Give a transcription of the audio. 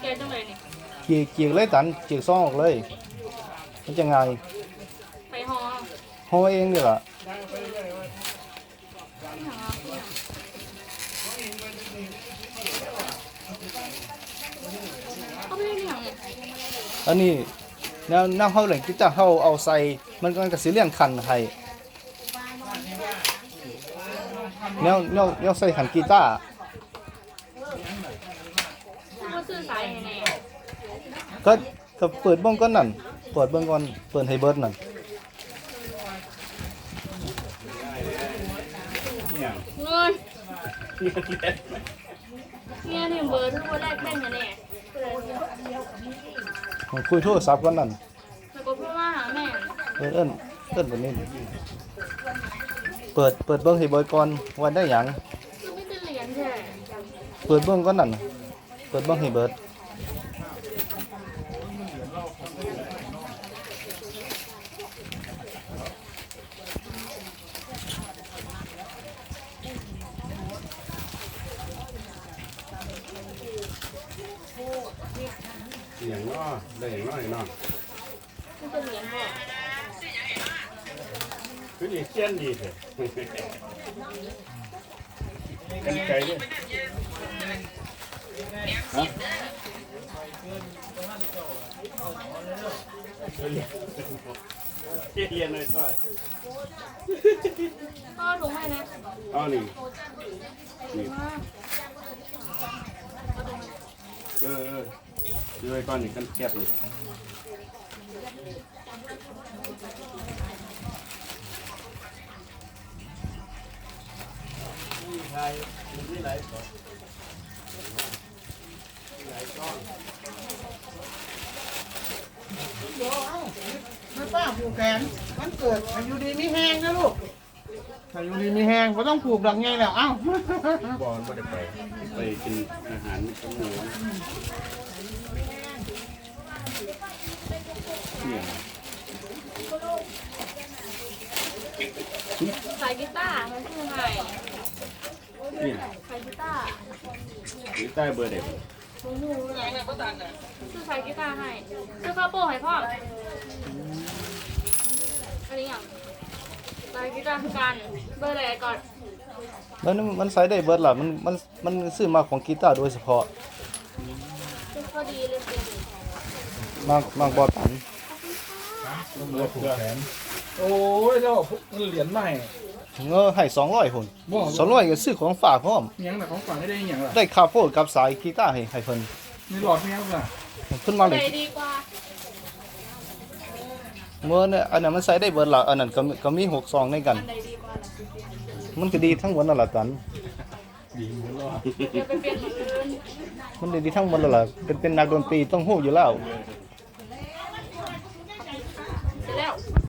แกจังเลยนี่จีกจีกเลยตันจีกซองออกเลย มันจะง่ายไปหอห่อเองนี่ล่ะเขาไม่ได้อย่างอันนี้ แนวแนวเฮาเหล่นกีตาร์เฮาเอาใส่มันก็ก็สิเลี้ยงคันให้แนวแนวแนวใส่ขันกีตาร์ก็ก็เปิดเบิ่งก่อนนั่นเปิดเบิ่งก่อนเปิดให้เบิร์ดนั่นเงินเนี่ยถึงเบอร์ทุกคนแรกแบ่งกันแน่ผม คุยโทรศัพท์ก่อนนั่นแล้วก็พูดว่าหาแม่เอิ้นเอิ้นเอิ้นแบบนี้เปิดเปิดเบิ่งให้เบิดก่อนว่าได้หยังคือไม่จะเหรียญแท้เปิดเบิ่งก่อนนั่นน่ะเปิดเบิ่งให้เบิด อย่างน้อได้อย่างน้อยน้อไม่จะเหรียญบ่คือดีเจียนดีเถอะกันไกลเนี่ยฮะเรียนเลยต้อยก็ถุงให้นะอ๋อนี่นี่เออ เออดูไว้ก่อนนี่กันแก็บนี่แม่ป้าผูกแขนมันเกิดอายุดีไมีแห้งนะลูก อายุดีมีแห้งก็ต้องผูกดอกไงแล้ว เอ้าบอลไม่ได้ไปไปกินอาหารกับหมูเนี่ยสายกีตาร์มันคือไงเนี่ยสายกีตาร์นี่ใต้เบอร์เด็กซื้อสายกีตาร์ให้ซื้อข้าวโพดให้พ่ออันนี้อย่าง สายกีตาร์คือกันเบอร์อะไรก่อนแล้วนี่มันใส่ได้เบิดล่ะมันมันมันซื้อมาของกีตาร์โดยเฉพาะซื้อพอดีเลยสิมากมากบ่ตันโอ้ยแล้วมันเหรียญใหม่เงอให้200พุ่นบ่200ก็ซื้อของฝากพร้อมยังแต่ของฝากให้ได้ยังล่ะได้คาโฟดกับสายกีตาร์ให้ให้เพิ่นมีหลอดยังล่ะเพิ่นมาไหเลนยดีกว่า เมื่อเนี่ยอันนั้นมันใส่ได้เบิดล่ะอันนั้นก็มีก็มี6ซองในกัน อันใดดีกว่าล่ะมันก็ดีทั้งหมดนั่นล่ะตัน เดี๋ยวไปเปลี่ยนมืออื่น มันดีทั้งหมดนั่นล่ะเป็นเป็นนักดนตรีต้องฮู้อยู่แล้วเ